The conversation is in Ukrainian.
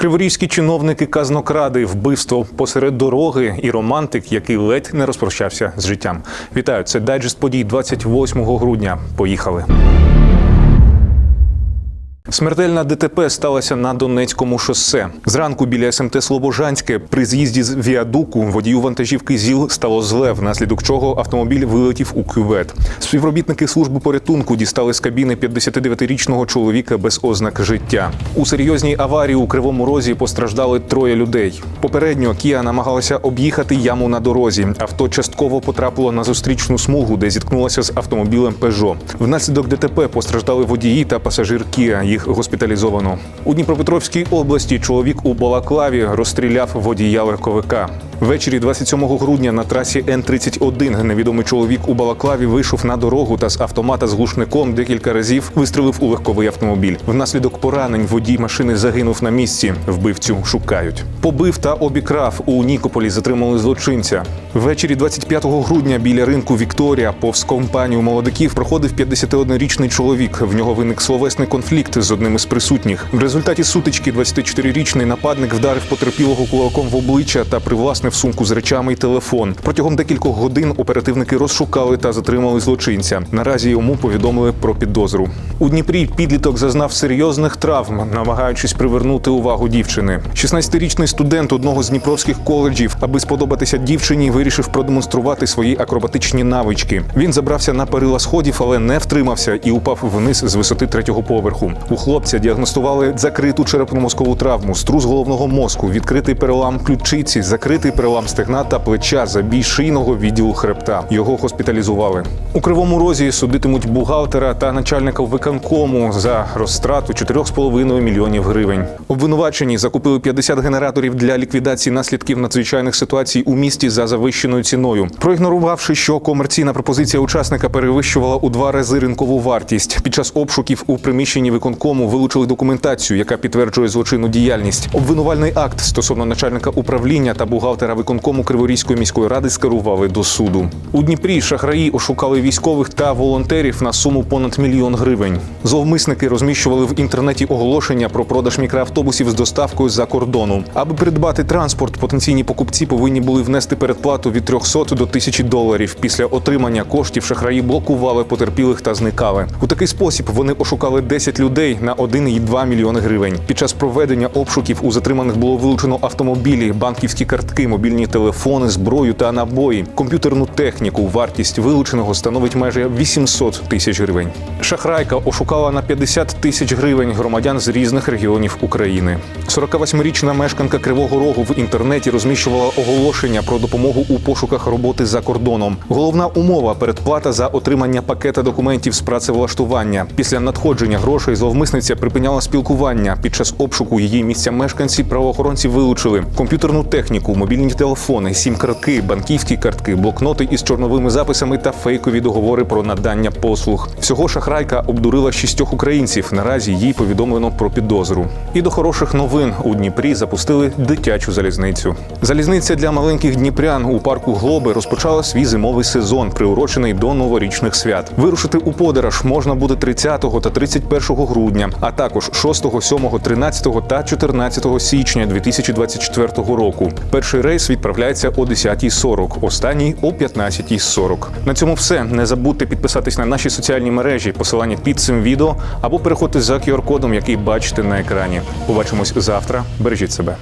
Криворізькі чиновники казнокради, вбивство посеред дороги і романтик, який ледь не розпрощався з життям. Вітаю, це дайджест подій 28 грудня. Поїхали. Смертельна ДТП сталася на Донецькому шосе. Зранку біля СМТ Слобожанське при з'їзді з віадуку водію вантажівки ЗІЛ стало зле, внаслідок чого автомобіль вилетів у кювет. Співробітники служби порятунку дістали з кабіни 59-річного чоловіка без ознак життя. У серйозній аварії у Кривому Розі постраждали троє людей. Попередньо Кія намагалася об'їхати яму на дорозі. Авто частково потрапило на зустрічну смугу, де зіткнулося з автомобілем Пежо. Внаслідок ДТП постраждали водії та пасажир Кія. Їх госпіталізовано. У Дніпропетровській області чоловік у Балаклаві розстріляв водія легковика. Ввечері 27 грудня на трасі Н-31 невідомий чоловік у Балаклаві вийшов на дорогу та з автомата з глушником декілька разів вистрелив у легковий автомобіль. Внаслідок поранень водій машини загинув на місці. Вбивцю шукають. Побив та обікрав у Нікополі. Затримали злочинця. Ввечері 25 грудня біля ринку Вікторія повз компанію молодиків проходив 51-річний чоловік. В нього виник словесний конфлікт з одним із присутніх. В результаті сутички 24-річний нападник вдарив потерпілого кулаком в обличчя та привласнив сумку з речами й телефон. Протягом декількох годин оперативники розшукали та затримали злочинця. Наразі йому повідомили про підозру. У Дніпрі підліток зазнав серйозних травм, намагаючись привернути увагу дівчини. 16-річний студент одного з дніпровських коледжів, аби сподобатися дівчині, вирішив продемонструвати свої акробатичні навички. Він забрався на перила сходів, але не втримався і упав вниз з висоти третього поверху. У хлопця діагностували закриту черепно-мозкову травму, струс головного мозку, відкритий перелам ключиці, закритий перелам стегна та плеча, забій шийного відділу хребта. Його госпіталізували. У кривому розі судитимуть бухгалтера та начальника виконкому за розтрату 4,5 мільйонів гривень. Обвинувачені закупили 50 генераторів для ліквідації наслідків надзвичайних ситуацій у місті за завищеною ціною, проігнорувавши, що комерційна пропозиція учасника перевищувала у два рази ринкову вартість. Під час обшуків у приміщенні виконкому вилучили документацію, яка підтверджує злочинну діяльність. Обвинувальний акт стосовно начальника управління та бухгалтера виконкому Криворізької міської ради скерували до суду. У Дніпрі шахраї ошукали військових та волонтерів на суму понад мільйон гривень. Зловмисники розміщували в інтернеті оголошення про продаж мікроавтобусів з доставкою за кордону. Аби придбати транспорт, потенційні покупці повинні були внести передплату від 300 до 1000 доларів. Після отримання коштів шахраї блокували потерпілих та зникали. У такий спосіб вони ошукали 10 людей на 1,2 мільйони гривень. Під час проведення обшуків у затриманих було вилучено автомобілі, банківські картки, мобільні телефони, зброю та набої, комп'ютерну техніку. Вартість вилученого становить майже 800 тисяч гривень. Шахрайка ошукала на 50 тисяч гривень громадян з різних регіонів України. 48-річна мешканка Кривого Рогу в інтернеті розміщувала оголошення про допомогу у пошуках роботи за кордоном. Головна умова передплата за отримання пакета документів з працевлаштування. Після надходження грошей зловмисниця припиняла спілкування. Під час обшуку її місця мешканці правоохоронці вилучили комп'ютерну техніку, мобільні телефони, сім-картки, банківські картки, блокноти із чорновими записами та фейкові договори про надання послуг. Всього шахрайка обдурила шістьох українців. Наразі їй повідомлено про підозру. І до хороших новин у Дніпрі запустили дитячу залізницю. Залізниця для маленьких дніпрян у парку Глоби розпочала свій зимовий сезон, приурочений до новорічних свят. Вирушити у подорож можна буде 30 та 31 грудня, а також 6, 7, 13 та 14 січня 2024 року. Перший рейс відправляється о 10.40, останній о 15.40. На цьому все. Не забудьте підписатись на наші соціальні мережі, посилання під цим відео або переходьте за QR-кодом, який бачите на екрані. Побачимось завтра. Бережіть себе.